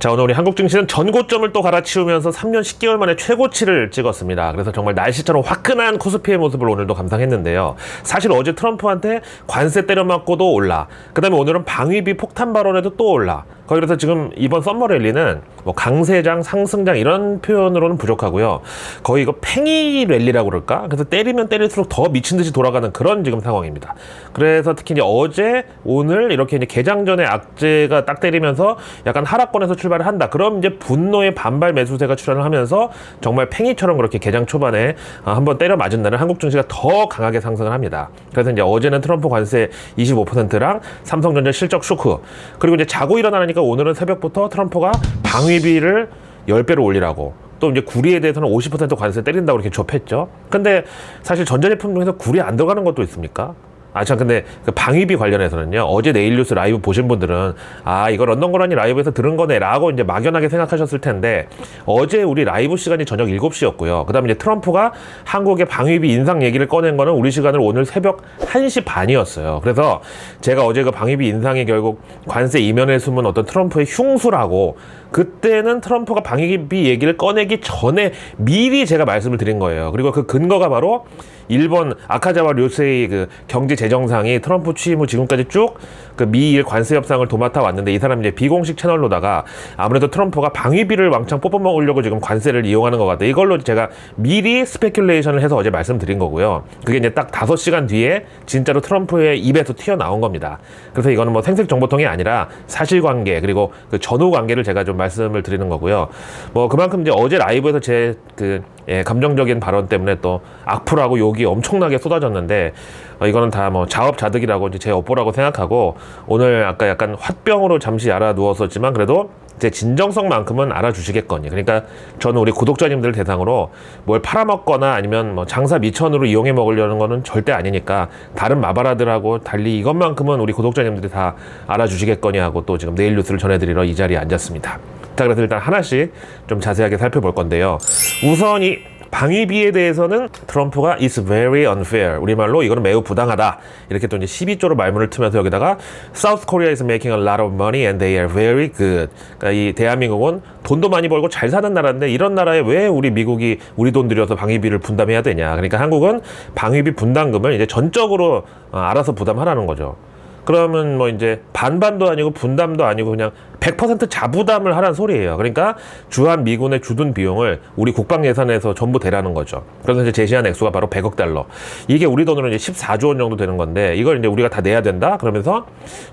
자 오늘 우리 한국 증시는 전고점을 또 갈아치우면서 3년 10개월 만에 최고치를 찍었습니다. 그래서 정말 날씨처럼 화끈한 코스피의 모습을 오늘도 감상했는데요. 사실 어제 트럼프한테 관세 때려맞고도 올라. 그다음에 오늘은 방위비 폭탄 발언에도 또 올라. 거기 그래서 지금 이번 썸머 랠리는 뭐 강세장, 상승장 이런 표현으로는 부족하고요. 거의 이거 팽이 랠리라고 그럴까? 그래서 때리면 때릴수록 더 미친 듯이 돌아가는 그런 지금 상황입니다. 그래서 특히 이제 어제, 오늘 이렇게 이제 개장 전에 악재가 딱 때리면서 약간 하락권에서 출발을 한다. 그럼 이제 분노의 반발 매수세가 출현을 하면서 정말 팽이처럼 그렇게 개장 초반에 아, 한번 때려 맞은 날은 한국 증시가 더 강하게 상승을 합니다. 그래서 이제 어제는 트럼프 관세 25%랑 삼성전자 실적 쇼크 그리고 이제 자고 일어나니까 오늘은 새벽부터 트럼프가 방위비를 10배로 올리라고 또 이제 구리에 대해서는 50% 관세 때린다고 이렇게 접했죠. 근데 사실 전자제품 중에서 구리 안 들어가는 것도 있습니까? 아, 참, 근데 그 방위비 관련해서는요, 어제 내일 뉴스 라이브 보신 분들은, 아, 이거 런던 거라니 라이브에서 들은 거네, 라고 이제 막연하게 생각하셨을 텐데, 어제 우리 라이브 시간이 저녁 7시였고요. 그 다음에 이제 트럼프가 한국의 방위비 인상 얘기를 꺼낸 거는 우리 시간으로 오늘 새벽 1시 반이었어요. 그래서 제가 어제 그 방위비 인상이 결국 관세 이면에 숨은 어떤 트럼프의 흉수라고, 그때는 트럼프가 방위비 얘기를 꺼내기 전에 미리 제가 말씀을 드린 거예요. 그리고 그 근거가 바로 일본 아카자와 료세이 그 경제 재정상이 트럼프 취임 후 지금까지 쭉 그 미일 관세 협상을 도맡아 왔는데 이 사람 이제 비공식 채널로다가 아무래도 트럼프가 방위비를 왕창 뽑아먹으려고 지금 관세를 이용하는 것 같다. 이걸로 제가 미리 스페큘레이션을 해서 어제 말씀드린 거고요. 그게 이제 딱 다섯 시간 뒤에 진짜로 트럼프의 입에서 튀어나온 겁니다. 그래서 이거는 뭐 생색 정보통이 아니라 사실관계 그리고 그 전후 관계를 제가 좀 말씀을 드리는 거고요. 뭐 그만큼 이제 어제 라이브에서 제그 예, 감정적인 발언 때문에 또 악플하고 욕이 엄청나게 쏟아졌는데 어, 이거는 다 뭐 자업자득이라고 이제 제 업보라고 생각하고 오늘 아까 약간 화병으로 잠시 알아 누웠었지만 그래도 제 진정성만큼은 알아주시겠거니. 그러니까 저는 우리 구독자님들 대상으로 뭘 팔아먹거나 아니면 뭐 장사 미천으로 이용해 먹으려는 거는 절대 아니니까 다른 마바라들하고 달리 이것만큼은 우리 구독자님들이 다 알아주시겠거니 하고 또 지금 내일 뉴스를 전해드리러 이 자리에 앉았습니다. 자, 그래서 일단 하나씩 좀 자세하게 살펴볼 건데요. 우선 이 방위비에 대해서는 트럼프가 is very unfair. 우리말로 이거는 매우 부당하다. 이렇게 또 이제 12조로 말문을 트면서 여기다가 South Korea is making a lot of money and they are very good. 그러니까 이 대한민국은 돈도 많이 벌고 잘 사는 나라인데 이런 나라에 왜 우리 미국이 우리 돈 들여서 방위비를 분담해야 되냐. 그러니까 한국은 방위비 분담금을 이제 전적으로 어, 알아서 부담하라는 거죠. 그러면 뭐 이제 반반도 아니고 분담도 아니고 그냥 100% 자부담을 하라는 소리예요. 그러니까 주한 미군의 주둔 비용을 우리 국방 예산에서 전부 대라는 거죠. 그래서 이제 제시한 액수가 바로 100억 달러. 이게 우리 돈으로 이제 14조 원 정도 되는 건데 이걸 이제 우리가 다 내야 된다. 그러면서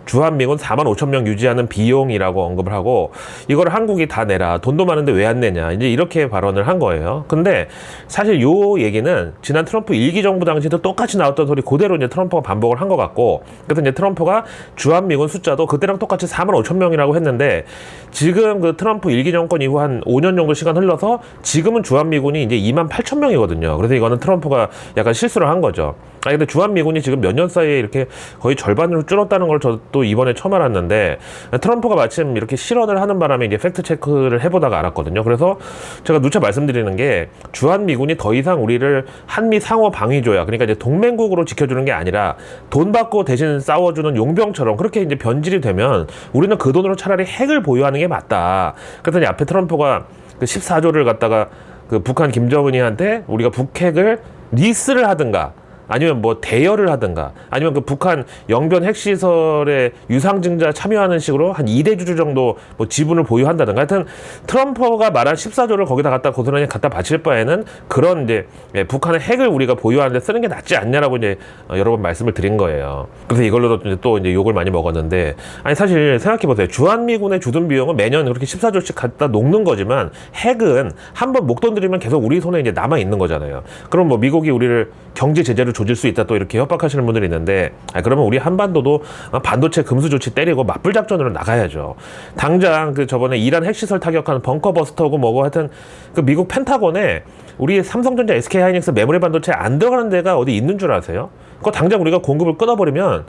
주한 미군 4만 5천 명 유지하는 비용이라고 언급을 하고 이걸 한국이 다 내라. 돈도 많은데 왜 안 내냐. 이제 이렇게 발언을 한 거예요. 근데 사실 요 얘기는 지난 트럼프 일기 정부 당시도 똑같이 나왔던 소리 그대로 이제 트럼프가 반복을 한 것 같고 그래서 이제 트럼프가 주한 미군 숫자도 그때랑 똑같이 4만 5천 명이라고 했는데 지금 그 트럼프 일기 정권 이후 한 5년 정도 시간 흘러서 지금은 주한미군이 이제 2만 8천 명이거든요. 그래서 이거는 트럼프가 약간 실수를 한 거죠. 아 근데 주한 미군이 지금 몇 년 사이에 이렇게 거의 절반으로 줄었다는 걸 저도 이번에 처음 알았는데 트럼프가 마침 이렇게 실언을 하는 바람에 이제 팩트 체크를 해보다가 알았거든요. 그래서 제가 누차 말씀드리는 게 주한 미군이 더 이상 우리를 한미 상호 방위 조약 그러니까 이제 동맹국으로 지켜주는 게 아니라 돈 받고 대신 싸워주는 용병처럼 그렇게 이제 변질이 되면 우리는 그 돈으로 차라리 핵을 보유하는 게 맞다. 그랬더니 앞에 트럼프가 그 14조를 갖다가 그 북한 김정은이한테 우리가 북핵을 리스를 하든가 아니면 뭐 대여를 하든가 아니면 그 북한 영변 핵시설에 유상증자 참여하는 식으로 한 2대 주주 정도 뭐 지분을 보유한다든가 하여튼 트럼프가 말한 14조를 거기다 갖다 고스란히 갖다 바칠 바에는 그런 이제 예, 북한의 핵을 우리가 보유하는데 쓰는 게 낫지 않냐라고 이제 어, 여러 번 말씀을 드린 거예요. 그래서 이걸로도 이제 또 이제 욕을 많이 먹었는데 아니 사실 생각해 보세요. 주한미군의 주둔 비용은 매년 그렇게 14조씩 갖다 녹는 거지만 핵은 한 번 목돈 들이면 계속 우리 손에 이제 남아 있는 거잖아요. 그럼 뭐 미국이 우리를 경제 제재를 조질 수 있다 또 이렇게 협박하시는 분들이 있는데 아, 그러면 우리 한반도도 어, 반도체 금수 조치 때리고 맞불 작전으로 나가야죠. 당장 그 저번에 이란 핵시설 타격한 벙커 버스터고 뭐고 하여튼 그 미국 펜타곤에 우리 삼성전자, SK 하이닉스 메모리 반도체 안 들어가는 데가 어디 있는 줄 아세요? 그거 당장 우리가 공급을 끊어버리면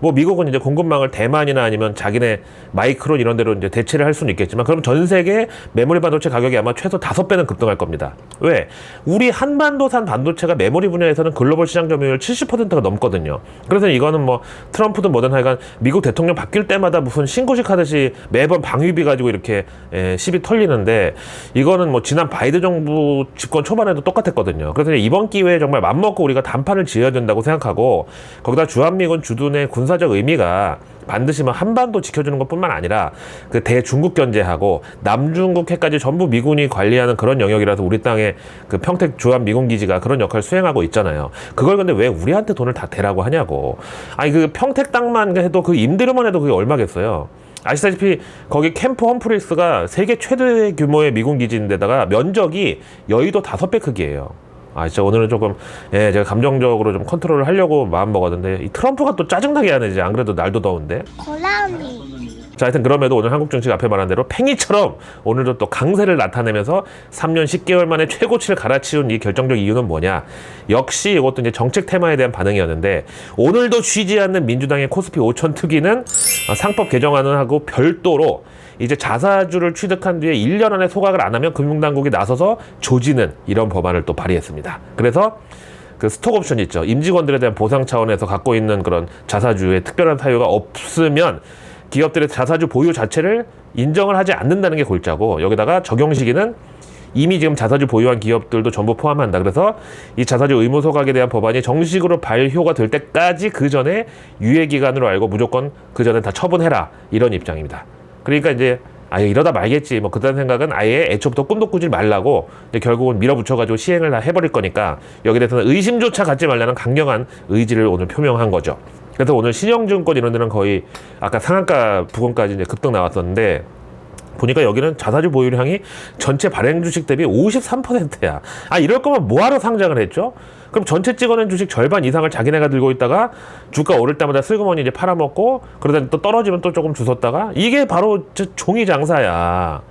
뭐 미국은 이제 공급망을 대만이나 아니면 자기네 마이크론 이런 데로 이제 대체를 할 수는 있겠지만 그럼 전 세계 메모리 반도체 가격이 아마 최소 다섯 배는 급등할 겁니다. 왜? 우리 한반도산 반도체가 메모리 분야에서는 글로벌 시장 점유율 70%가 넘거든요. 그래서 이거는 뭐 트럼프든 뭐든 하여간 미국 대통령 바뀔 때마다 무슨 신고식 하듯이 매번 방위비 가지고 이렇게 에, 시비 털리는데 이거는 뭐 지난 바이든 정부 집권 초반에도 똑같았거든요. 그래서 이번 기회에 정말 맘먹고 우리가 단판을 지어야 된다고 생각하고 거기다 주한미군 주둔의 군사 적 의미가 반드시 뭐 한반도 지켜주는 것뿐만 아니라 그 대중국 견제하고 남중국 해까지 전부 미군이 관리하는 그런 영역이라서 우리 땅에 그 평택 주한 미군 기지가 그런 역할을 수행하고 있잖아요. 그걸 근데 왜 우리한테 돈을 다 대라고 하냐고. 아니 그 평택 땅만 해도 그 임대료만 해도 그게 얼마겠어요. 아시다시피 거기 캠프 험프리스가 세계 최대 규모의 미군 기지인데다가 면적이 여의도 다섯 배 크기예요. 아 진짜 오늘은 조금 예 제가 감정적으로 좀 컨트롤을 하려고 마음 먹었는데 이 트럼프가 또 짜증나게 하네 이제. 안 그래도 날도 더운데. 고라니 자 하여튼 그럼에도 오늘 한국 정치가 앞에 말한 대로 팽이처럼 오늘도 또 강세를 나타내면서 3년 10개월 만에 최고치를 갈아치운 이 결정적 이유는 뭐냐. 역시 이것도 이제 정책 테마에 대한 반응이었는데 오늘도 쉬지 않는 민주당의 코스피 5천 특위는 어, 상법 개정안을 하고 별도로 이제 자사주를 취득한 뒤에 1년 안에 소각을 안 하면 금융당국이 나서서 조지는 이런 법안을 또 발의했습니다. 그래서 그 스톡 옵션 있죠. 임직원들에 대한 보상 차원에서 갖고 있는 그런 자사주의 특별한 사유가 없으면 기업들의 자사주 보유 자체를 인정을 하지 않는다는 게 골자고 여기다가 적용 시기는 이미 지금 자사주 보유한 기업들도 전부 포함한다. 그래서 이 자사주 의무 소각에 대한 법안이 정식으로 발효가 될 때까지 그 전에 유예 기간으로 알고 무조건 그 전에 다 처분해라 이런 입장입니다. 그러니까 이제 아예 이러다 말겠지 뭐 그딴 생각은 아예 애초부터 꿈도 꾸지 말라고 이제 결국은 밀어붙여가지고 시행을 다 해버릴 거니까 여기에 대해서는 의심조차 갖지 말라는 강력한 의지를 오늘 표명한 거죠. 그래서 오늘 신영증권 이런 데는 거의 아까 상한가 부근까지 이제 급등 나왔었는데 보니까 여기는 자사주 보유량이 전체 발행 주식 대비 53%야. 아 이럴 거면 뭐하러 상장을 했죠? 그럼 전체 찍어낸 주식 절반 이상을 자기네가 들고 있다가 주가 오를 때마다 슬그머니 이제 팔아먹고 그러다 또 떨어지면 또 조금 주웠다가 이게 바로 저 종이 장사야.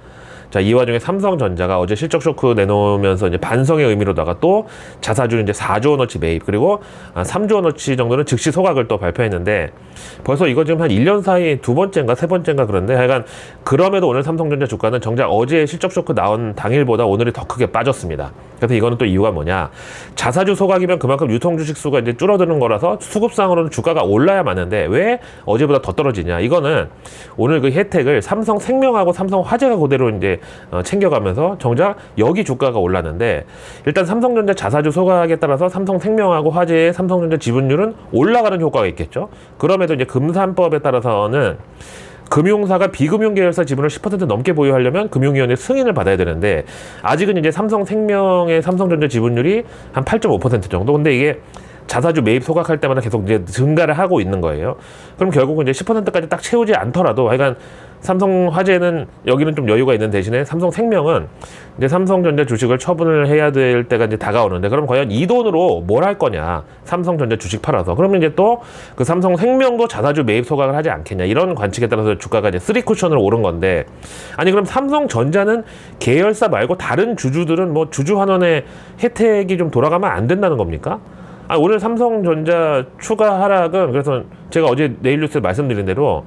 자, 이 와중에 삼성전자가 어제 실적 쇼크 내놓으면서 이제 반성의 의미로다가 또 자사주 이제 4조 원어치 매입 그리고 아, 3조 원어치 정도는 즉시 소각을 또 발표했는데 벌써 이거 지금 한 1년 사이 두 번째인가 세 번째인가 그런데 하여간 그럼에도 오늘 삼성전자 주가는 정작 어제 실적 쇼크 나온 당일보다 오늘이 더 크게 빠졌습니다. 그래서 이거는 또 이유가 뭐냐? 자사주 소각이면 그만큼 유통 주식 수가 이제 줄어드는 거라서 수급상으로는 주가가 올라야 마는데 왜 어제보다 더 떨어지냐? 이거는 오늘 그 혜택을 삼성 생명하고 삼성 화재가 그대로 이제 어, 챙겨가면서 정작 여기 주가가 올랐는데 일단 삼성전자 자사주 소각에 따라서 삼성생명하고 화재의 삼성전자 지분율은 올라가는 효과가 있겠죠. 그럼에도 이제 금산법에 따라서는 금융사가 비금융 계열사 지분을 10% 넘게 보유하려면 금융위원회 승인을 받아야 되는데 아직은 이제 삼성생명의 삼성전자 지분율이 한 8.5% 정도. 근데 이게 자사주 매입 소각할 때마다 계속 이제 증가를 하고 있는 거예요. 그럼 결국은 이제 10%까지 딱 채우지 않더라도 하여간 삼성 화재는 여기는 좀 여유가 있는 대신에 삼성 생명은 이제 삼성전자 주식을 처분을 해야 될 때가 이제 다가오는데 그럼 과연 이 돈으로 뭘 할 거냐 삼성전자 주식 팔아서 그러면 이제 또 그 삼성 생명도 자사주 매입 소각을 하지 않겠냐 이런 관측에 따라서 주가가 이제 쓰리 쿠션으로 오른 건데 아니 그럼 삼성전자는 계열사 말고 다른 주주들은 뭐 주주 환원의 혜택이 좀 돌아가면 안 된다는 겁니까? 아, 오늘 삼성전자 추가 하락은 그래서 제가 어제 내일 뉴스에 말씀드린 대로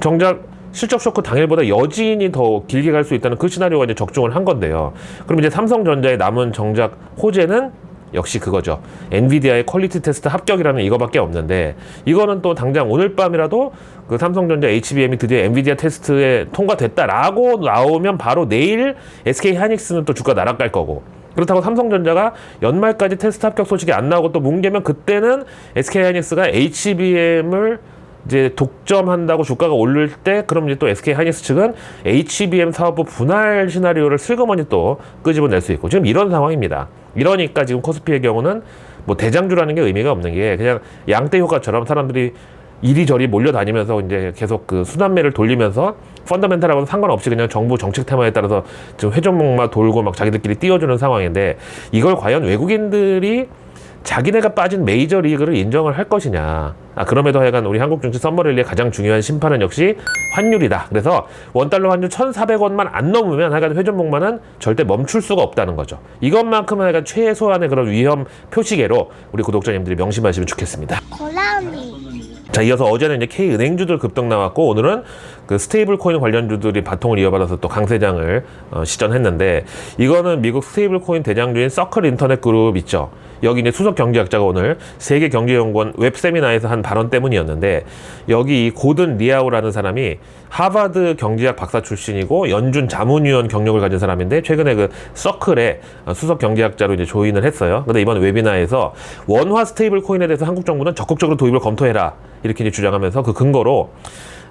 정작 실적 쇼크 당일보다 여진이 더 길게 갈 수 있다는 그 시나리오가 이제 적중을 한 건데요. 그럼 이제 삼성전자의 남은 정작 호재는 역시 그거죠. 엔비디아의 퀄리티 테스트 합격이라는 이거밖에 없는데 이거는 또 당장 오늘 밤이라도 그 삼성전자 HBM이 드디어 엔비디아 테스트에 통과됐다라고 나오면 바로 내일 SK 하이닉스는 또 주가 날아갈 거고 그렇다고 삼성전자가 연말까지 테스트 합격 소식이 안 나오고 또 뭉개면 그때는 SK 하이닉스가 HBM을 이제 독점한다고 주가가 오를 때 그럼 이제 또 SK 하이닉스 측은 HBM 사업부 분할 시나리오를 슬그머니 또 끄집어낼 수 있고 지금 이런 상황입니다. 이러니까 지금 코스피의 경우는 뭐 대장주라는 게 의미가 없는 게 그냥 양대 효과처럼 사람들이 이리저리 몰려다니면서 이제 계속 그 순환매를 돌리면서 펀더멘탈하고는 상관없이 그냥 정부 정책 테마에 따라서 지금 회전목마 돌고 막 자기들끼리 띄워주는 상황인데 이걸 과연 외국인들이 자기네가 빠진 메이저 리그를 인정을 할 것이냐. 아, 그럼에도 하여간 우리 한국 증시 썸머릴리의 가장 중요한 심판은 역시 환율이다. 그래서 원달러 환율 1,400원만 안 넘으면 하여간 회전목마는 절대 멈출 수가 없다는 거죠. 이것만큼은 하여간 최소한의 그런 위험 표시계로 우리 구독자님들이 명심하시면 좋겠습니다. 고라니 자, 이어서 어제는 이제 K 은행주들 급등 나왔고 오늘은 그 스테이블 코인 관련주들이 바통을 이어받아서 또 강세장을 어, 시전했는데 이거는 미국 스테이블 코인 대장주인 서클 인터넷 그룹 있죠. 여기 이제 수석 경제학자가 오늘 세계 경제연구원 웹 세미나에서 한 발언 때문이었는데 여기 이 고든 리아우라는 사람이 하버드 경제학 박사 출신이고 연준 자문위원 경력을 가진 사람인데 최근에 그 서클에 어, 수석 경제학자로 이제 조인을 했어요. 근데 이번 웨비나에서 원화 스테이블 코인에 대해서 한국 정부는 적극적으로 도입을 검토해라 이렇게 이제 주장하면서 그 근거로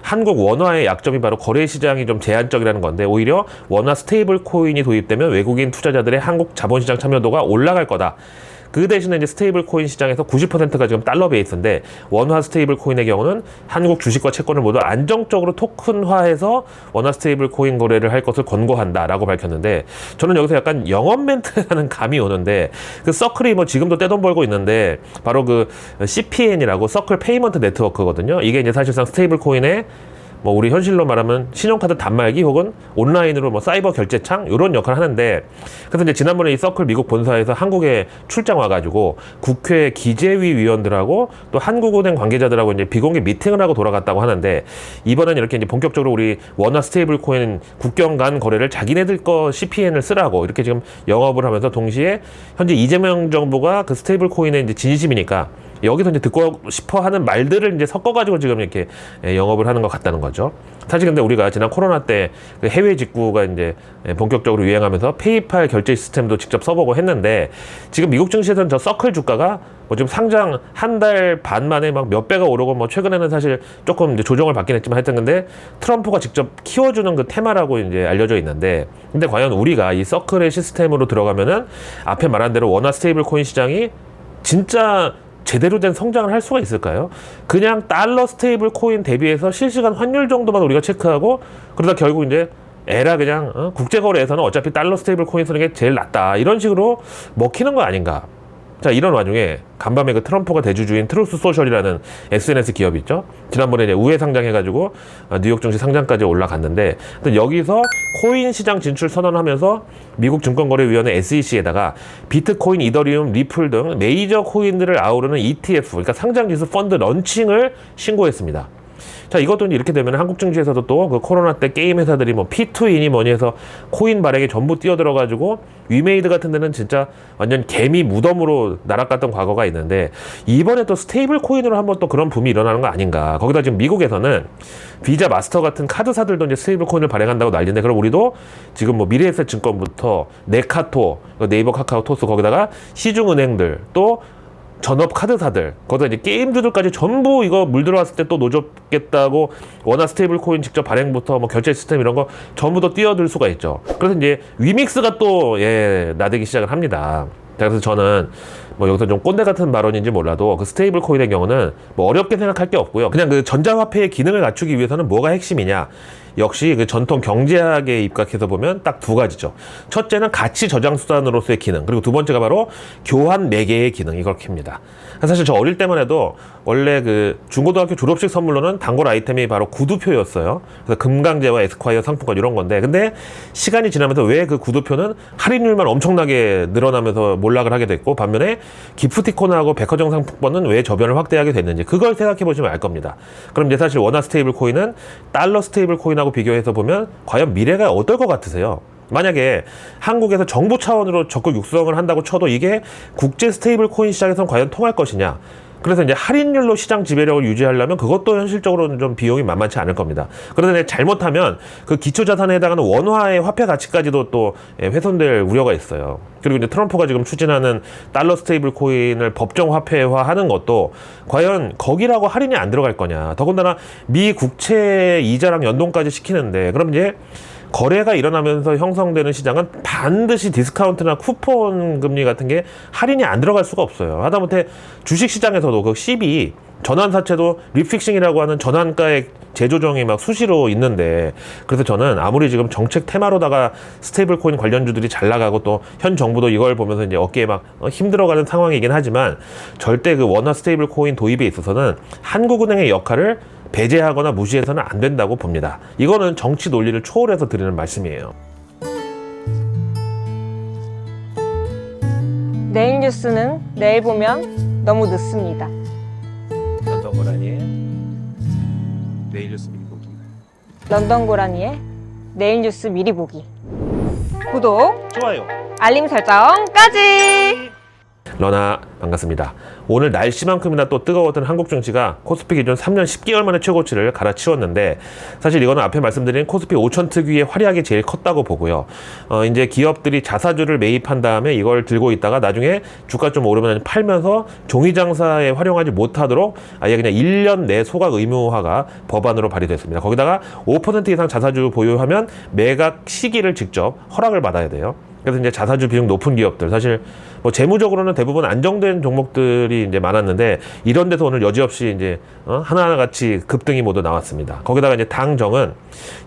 한국 원화의 약점이 바로 거래 시장이 좀 제한적이라는 건데 오히려 원화 스테이블 코인이 도입되면 외국인 투자자들의 한국 자본시장 참여도가 올라갈 거다. 그 대신에 이제 스테이블 코인 시장에서 90%가 지금 달러 베이스인데 원화 스테이블 코인의 경우는 한국 주식과 채권을 모두 안정적으로 토큰화해서 원화 스테이블 코인 거래를 할 것을 권고한다라고 밝혔는데 저는 여기서 약간 영업 멘트라는 감이 오는데 그 서클이 뭐 지금도 떼돈 벌고 있는데 바로 그 CPN이라고 서클 페이먼트 네트워크거든요. 이게 이제 사실상 스테이블 코인의 뭐 우리 현실로 말하면 신용카드 단말기 혹은 온라인으로 뭐 사이버 결제창 이런 역할을 하는데 그래서 이제 지난번에 이 서클 미국 본사에서 한국에 출장 와가지고 국회 기재위 위원들하고 또 한국은행 관계자들하고 이제 비공개 미팅을 하고 돌아갔다고 하는데 이번엔 이렇게 이제 본격적으로 우리 원화 스테이블 코인 국경 간 거래를 자기네들 거 CPN을 쓰라고 이렇게 지금 영업을 하면서 동시에 현재 이재명 정부가 그 스테이블 코인의 이제 진심이니까 여기서 이제 듣고 싶어 하는 말들을 이제 섞어가지고 지금 이렇게 예, 영업을 하는 것 같다는 거죠. 사실 근데 우리가 지난 코로나 때그 해외 직구가 이제 예, 본격적으로 유행하면서 페이팔 결제 시스템도 직접 써보고 했는데 지금 미국 증시에서는 저 서클 주가가 뭐 지금 상장 한 달 반 만에 막 몇 배가 오르고 뭐 최근에는 사실 조금 이제 조정을 받긴 했지만 하여튼 근데 트럼프가 직접 키워주는 그 테마라고 이제 알려져 있는데 근데 과연 우리가 이 서클의 시스템으로 들어가면은 앞에 말한 대로 원화 스테이블 코인 시장이 진짜 제대로 된 성장을 할 수가 있을까요? 그냥 달러 스테이블 코인 대비해서 실시간 환율 정도만 우리가 체크하고 그러다 결국 이제 에라 그냥 어? 국제거래에서는 어차피 달러 스테이블 코인 쓰는 게 제일 낫다 이런 식으로 먹히는 거 아닌가 자 이런 와중에 간밤에 그 트럼프가 대주주인 트루스 소셜이라는 SNS 기업 있죠 지난번에 이제 우회 상장해가지고 아, 뉴욕 증시 상장까지 올라갔는데 여기서 코인 시장 진출 선언하면서 미국 증권거래위원회 SEC에다가 비트코인, 이더리움, 리플 등 메이저 코인들을 아우르는 ETF 그러니까 상장 지수 펀드 런칭을 신고했습니다. 자, 이것도 이렇게 되면 한국 증시에서도 또 그 코로나 때 게임 회사들이 뭐 P2인이 뭐니 해서 코인 발행에 전부 뛰어들어 가지고 위메이드 같은 데는 진짜 완전 개미 무덤으로 날아갔던 과거가 있는데 이번에 또 스테이블 코인으로 한번 또 그런 붐이 일어나는 거 아닌가. 거기다 지금 미국에서는 비자 마스터 같은 카드사들도 이제 스테이블 코인을 발행한다고 난리인데 그럼 우리도 지금 뭐 미래에셋 증권부터 네카토, 네이버 카카오 토스 거기다가 시중은행들 또 전업 카드사들, 거기다 이제 게임주들까지 전부 이거 물 들어왔을 때 또 노접겠다고 원화 스테이블 코인 직접 발행부터 뭐 결제 시스템 이런 거 전부 다 뛰어들 수가 있죠. 그래서 이제 위믹스가 또 예, 나대기 시작을 합니다. 자, 그래서 저는 뭐 여기서 좀 꼰대 같은 발언인지 몰라도 그 스테이블 코인의 경우는 뭐 어렵게 생각할 게 없고요. 그냥 그 전자화폐의 기능을 갖추기 위해서는 뭐가 핵심이냐. 역시 그 전통 경제학에 입각해서 보면 딱 두 가지죠. 첫째는 가치 저장 수단으로서의 기능, 그리고 두 번째가 바로 교환 매개의 기능 이렇게입니다. 사실 저 어릴 때만 해도 원래 그 중고등학교 졸업식 선물로는 단골 아이템이 바로 구두표였어요. 그래서 금강제와 에스콰이어 상품권 이런 건데, 근데 시간이 지나면서 왜 그 구두표는 할인율만 엄청나게 늘어나면서 몰락을 하게 됐고 반면에 기프티콘하고 백화점 상품권은 왜 저변을 확대하게 됐는지 그걸 생각해 보시면 알 겁니다. 그럼 이제 사실 원화 스테이블 코인은 달러 스테이블 코인하고 비교해서 보면 과연 미래가 어떨 것 같으세요? 만약에 한국에서 정부 차원으로 적극 육성을 한다고 쳐도 이게 국제 스테이블 코인 시장에선 과연 통할 것이냐? 그래서 이제 할인율로 시장 지배력을 유지하려면 그것도 현실적으로는 좀 비용이 만만치 않을 겁니다. 그런데 잘못하면 그 기초 자산에 해당하는 원화의 화폐 가치까지도 또 예, 훼손될 우려가 있어요. 그리고 이제 트럼프가 지금 추진하는 달러 스테이블 코인을 법정 화폐화하는 것도 과연 거기라고 할인이 안 들어갈 거냐. 더군다나 미 국채 이자랑 연동까지 시키는데 그럼 이제 거래가 일어나면서 형성되는 시장은 반드시 디스카운트나 쿠폰 금리 같은 게 할인이 안 들어갈 수가 없어요. 하다못해 주식 시장에서도 그 CB 전환사채도 리픽싱이라고 하는 전환가액 재조정이 막 수시로 있는데 그래서 저는 아무리 지금 정책 테마로다가 스테이블 코인 관련주들이 잘 나가고 또 현 정부도 이걸 보면서 이제 어깨에 막 어, 힘들어가는 상황이긴 하지만 절대 그 원화 스테이블 코인 도입에 있어서는 한국은행의 역할을 배제하거나 무시해서는 안 된다고 봅니다. 이거는 정치 논리를 초월해서 드리는 말씀이에요. 내일 뉴스는 내일 보면 너무 늦습니다. 어떤 거라니? 내일 뉴스 미리 보기. 런던 고라니의 내일 뉴스 미리 보기. 구독, 좋아요. 알림 설정까지! 러나 반갑습니다. 오늘 날씨만큼이나 또 뜨거웠던 한국 증시가 코스피 기준 3년 10개월 만에 최고치를 갈아치웠는데 사실 이거는 앞에 말씀드린 코스피 5천 특유의 활약이 제일 컸다고 보고요. 어, 이제 기업들이 자사주를 매입한 다음에 이걸 들고 있다가 나중에 주가 좀 오르면 팔면서 종이 장사에 활용하지 못하도록 아예 그냥 1년 내 소각 의무화가 법안으로 발의됐습니다. 거기다가 5% 이상 자사주 보유하면 매각 시기를 직접 허락을 받아야 돼요. 그래서 이제 자사주 비중 높은 기업들 사실 뭐 재무적으로는 대부분 안정된 종목들이 이제 많았는데 이런 데서 오늘 여지없이 이제 어? 하나같이 급등이 모두 나왔습니다. 거기다가 이제 당정은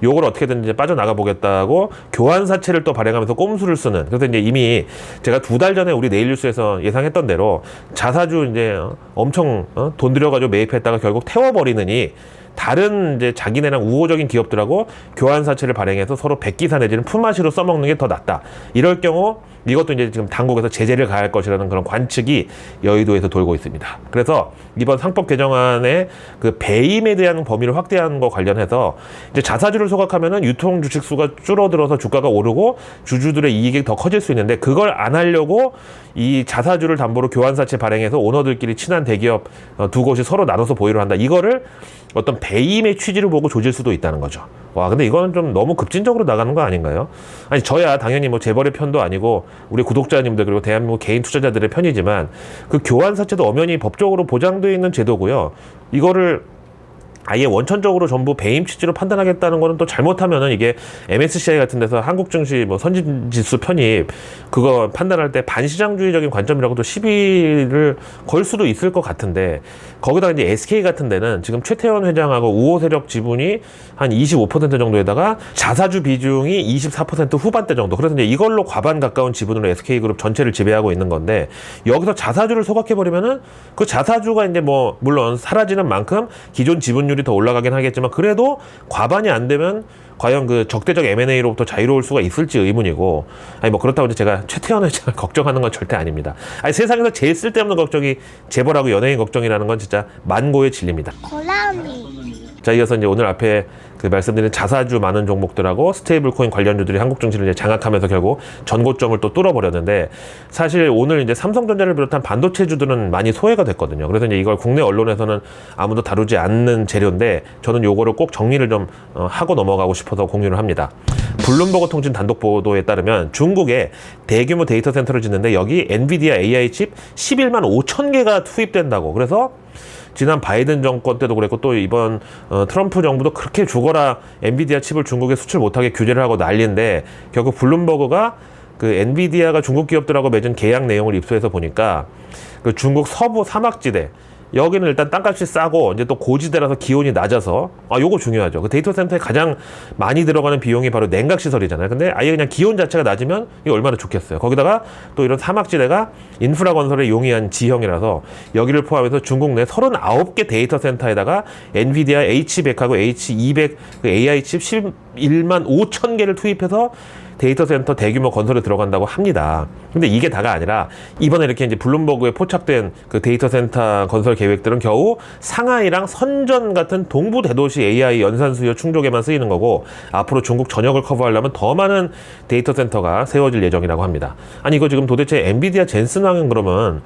요걸 어떻게든 이제 빠져나가 보겠다고 교환 사채를 또 발행하면서 꼼수를 쓰는 그래서 이제 이미 제가 두 달 전에 우리 내일뉴스에서 예상했던 대로 자사주 이제 어? 엄청 어? 돈 들여가지고 매입했다가 결국 태워버리느니 다른 이제 자기네랑 우호적인 기업들하고 교환 사채를 발행해서 서로 백기사 내지는 품앗이로 써먹는 게 더 낫다. 이럴 경우 이것도 이제 지금 당국에서 제재를 가할 것이라는 그런 관측이 여의도에서 돌고 있습니다. 그래서 이번 상법 개정안에 그 배임에 대한 범위를 확대하는 거 관련해서 이제 자사주를 소각하면은 유통 주식 수가 줄어들어서 주가가 오르고 주주들의 이익이 더 커질 수 있는데 그걸 안 하려고 이 자사주를 담보로 교환 사채 발행해서 오너들끼리 친한 대기업 어, 두 곳이 서로 나눠서 보유를 한다. 이거를 어떤 배임의 취지를 보고 조질 수도 있다는 거죠. 와, 근데 이거는 좀 너무 급진적으로 나가는 거 아닌가요? 아니, 저야 당연히 뭐 재벌의 편도 아니고 우리 구독자님들 그리고 대한민국 개인 투자자들의 편이지만 그 교환 사채도 엄연히 법적으로 보장되어 있는 제도고요. 이거를 아예 원천적으로 전부 배임 취지로 판단하겠다는 거는 또 잘못하면은 이게 MSCI 같은 데서 한국 증시 뭐 선진 지수 편입 그거 판단할 때 반시장주의적인 관점이라고도 시비를 걸 수도 있을 것 같은데 거기다가 이제 SK 같은 데는 지금 최태원 회장하고 우호 세력 지분이 한 25% 정도에다가 자사주 비중이 24% 후반대 정도. 그래서 이제 이걸로 과반 가까운 지분으로 SK 그룹 전체를 지배하고 있는 건데 여기서 자사주를 소각해 버리면은 그 자사주가 이제 뭐 물론 사라지는 만큼 기존 지분 율이 더 올라가긴 하겠지만 그래도 과반이 안 되면 과연 그 적대적 M&A로부터 자유로울 수가 있을지 의문이고 아니 뭐 그렇다고 이제 제가 최태원 회장을 걱정하는 건 절대 아닙니다. 아니 세상에서 제일 쓸데없는 걱정이 재벌하고 연예인 걱정이라는 건 진짜 만고의 진리입니다. 고라니 자 이어서 이제 오늘 앞에 그 말씀드린 자사주 많은 종목들하고 스테이블 코인 관련주들이 한국 증시를 이제 장악하면서 결국 전고점을 또 뚫어버렸는데 사실 오늘 이제 삼성전자를 비롯한 반도체주들은 많이 소외가 됐거든요. 그래서 이제 이걸 국내 언론에서는 아무도 다루지 않는 재료인데 저는 요거를 꼭 정리를 좀 어, 하고 넘어가고 싶어서 공유를 합니다. 블룸버그 통신 단독 보도에 따르면 중국에 대규모 데이터 센터를 짓는데 여기 엔비디아 AI 칩 11만 5천 개가 투입된다고. 그래서 지난 바이든 정권 때도 그랬고 또 이번 어, 트럼프 정부도 그렇게 죽어라 엔비디아 칩을 중국에 수출 못하게 규제를 하고 난리인데 결국 블룸버그가 그 엔비디아가 중국 기업들하고 맺은 계약 내용을 입수해서 보니까 그 중국 서부 사막지대 여기는 일단 땅값이 싸고 이제 또 고지대라서 기온이 낮아서 아 요거 중요하죠. 그 데이터 센터에 가장 많이 들어가는 비용이 바로 냉각 시설이잖아요. 근데 아예 그냥 기온 자체가 낮으면 이게 얼마나 좋겠어요. 거기다가 또 이런 사막지대가 인프라 건설에 용이한 지형이라서 여기를 포함해서 중국 내 39개 데이터 센터에다가 엔비디아 H100하고 H200 그 AI 칩 11만 5천 개를 투입해서 데이터 센터 대규모 건설에 들어간다고 합니다. 근데 이게 다가 아니라 이번에 이렇게 이제 블룸버그에 포착된 그 데이터 센터 건설 계획들은 겨우 상하이랑 선전 같은 동부 대도시 AI 연산 수요 충족에만 쓰이는 거고 앞으로 중국 전역을 커버하려면 더 많은 데이터 센터가 세워질 예정이라고 합니다. 아니 이거 지금 도대체 엔비디아 젠슨 왕은 그러면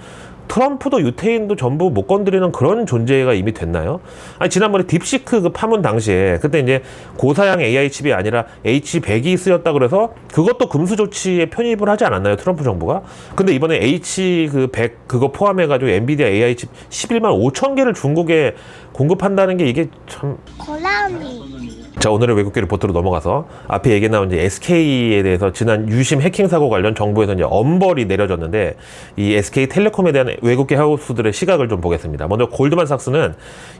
트럼프도 유태인도 전부 못 건드리는 그런 존재가 이미 됐나요? 아니 지난번에 딥시크 그 파문 당시에 그때 이제 고사양 AI 칩이 아니라 H100이 쓰였다 그래서 그것도 금수 조치에 편입을 하지 않았나요? 트럼프 정부가? 근데 이번에 H 그 100 그거 포함해 가지고 엔비디아 AI 칩 11만 5천 개를 중국에 공급한다는 게 이게 참 고라니 자 오늘의 외국계 리포트로 넘어가서 앞에 얘기 나온 이제 SK에 대해서 지난 유심 해킹 사고 관련 정부에서 이제 엄벌이 내려졌는데 이 SK 텔레콤에 대한 외국계 하우스들의 시각을 좀 보겠습니다. 먼저 골드만삭스는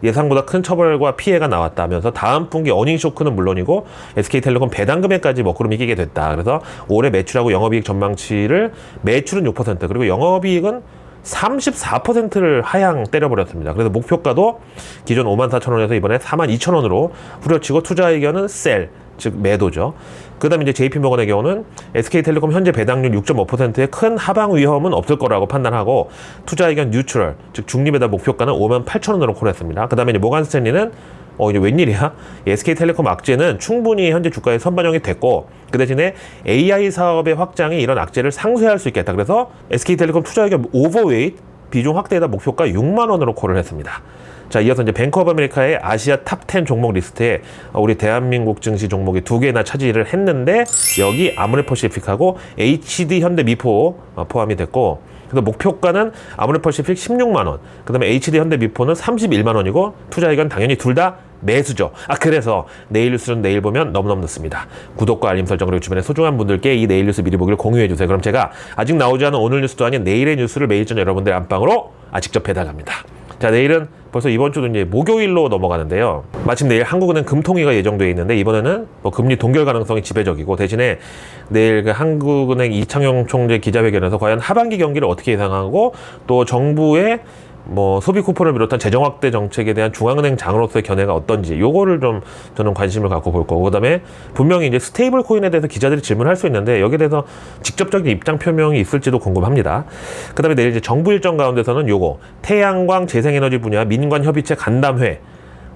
예상보다 큰 처벌과 피해가 나왔다면서 다음 분기 어닝 쇼크는 물론이고 SK 텔레콤 배당 금액까지 먹구름이 끼게 됐다. 그래서 올해 매출하고 영업이익 전망치를 매출은 6% 그리고 영업이익은 34%를 하향 때려버렸습니다. 그래서 목표가도 기존 5만 4천 원에서 이번에 4만 2천 원으로 후려치고 투자 의견은 셀, 즉 매도죠. 그다음에 이제 JP모건의 경우는 SK텔레콤 현재 배당률 6.5%의 큰 하방 위험은 없을 거라고 판단하고 투자 의견 뉴트럴, 즉 중립에다 목표가는 5만 8천 원으로 콜했습니다. 그다음에 이제 모간 스탠리는 어 이제 웬일이야? SK텔레콤 악재는 충분히 현재 주가에 선반영이 됐고 그 대신에 AI 사업의 확장이 이런 악재를 상쇄할 수 있겠다. 그래서 SK텔레콤 투자의견 오버웨이트 비중 확대에다 목표가 6만 원으로 콜을 했습니다. 자, 이어서 이제 뱅크 오브 아메리카의 아시아 탑 10 종목 리스트에 어, 우리 대한민국 증시 종목이 두 개나 차지를 했는데 여기 아모레퍼시픽하고 HD 현대 미포 어, 포함이 됐고 그래서 목표가는 아모레퍼시픽 16만 원, 그다음에 HD 현대 미포는 31만 원이고 투자 의견 당연히 둘 다 매수죠. 아 그래서 내일 뉴스는 내일 보면 너무너무 늦습니다. 구독과 알림 설정 그리고 주변에 소중한 분들께 이 내일 뉴스 미리 보기를 공유해 주세요. 그럼 제가 아직 나오지 않은 오늘 뉴스도 아닌 내일의 뉴스를 매일 전 여러분들의 안방으로 아 직접 배달합니다. 자 내일은 벌써 이번 주도 이제 목요일로 넘어가는데요. 마침 내일 한국은행 금통위가 예정돼 있는데 이번에는 뭐 금리 동결 가능성이 지배적이고 대신에 내일 그 한국은행 이창용 총재 기자회견에서 과연 하반기 경기를 어떻게 예상하고 또 정부의 뭐 소비 쿠폰을 비롯한 재정 확대 정책에 대한 중앙은행 장으로서의 견해가 어떤지 요거를 좀 저는 관심을 갖고 볼 거고 그다음에 분명히 이제 스테이블 코인에 대해서 기자들이 질문할 수 있는데 여기에 대해서 직접적인 입장 표명이 있을지도 궁금합니다. 그다음에 내일 이제 정부 일정 가운데서는 요거 태양광 재생에너지 분야 민관 협의체 간담회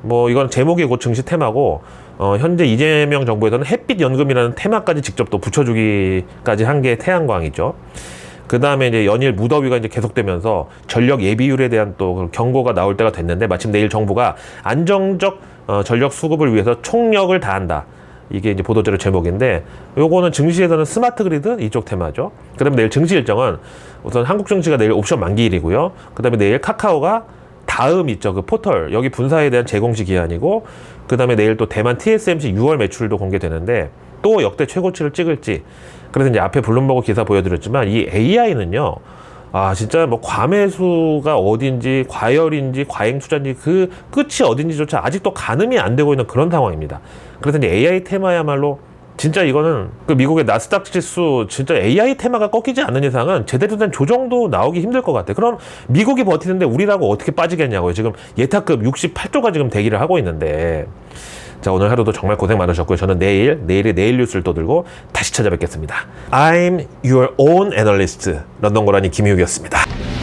뭐 이건 제목이 곧 증시 테마고 어, 현재 이재명 정부에서는 햇빛 연금이라는 테마까지 직접 또 붙여주기까지 한 게 태양광이죠. 그 다음에 이제 연일 무더위가 이제 계속되면서 전력 예비율에 대한 또 경고가 나올 때가 됐는데 마침 내일 정부가 안정적 어, 전력 수급을 위해서 총력을 다한다. 이게 이제 보도자료 제목인데 요거는 증시에서는 스마트 그리드 이쪽 테마죠. 그다음에 내일 증시 일정은 우선 한국 증시가 내일 옵션 만기일이고요. 그다음에 내일 카카오가 다음 있죠 그 포털 여기 분사에 대한 재공시 기한이고 그다음에 내일 또 대만 TSMC 6월 매출도 공개되는데 또 역대 최고치를 찍을지 그래서 이제 앞에 블룸버그 기사 보여드렸지만 이 AI는요 아 진짜 뭐 과매수가 어딘지 과열인지 과잉 투자인지 그 끝이 어딘지조차 아직도 가늠이 안 되고 있는 그런 상황입니다 그래서 이제 AI 테마야말로 진짜 이거는 그 미국의 나스닥 지수 진짜 AI 테마가 꺾이지 않는 이상은 제대로 된 조정도 나오기 힘들 것 같아. 그럼 미국이 버티는데 우리라고 어떻게 빠지겠냐고요. 지금 예타급 68조가 지금 대기를 하고 있는데. 자, 오늘 하루도 정말 고생 많으셨고요. 저는 내일, 내일의 내일 뉴스를 또 들고 다시 찾아뵙겠습니다. I'm your own analyst. 런던 고라니 김희욱이었습니다.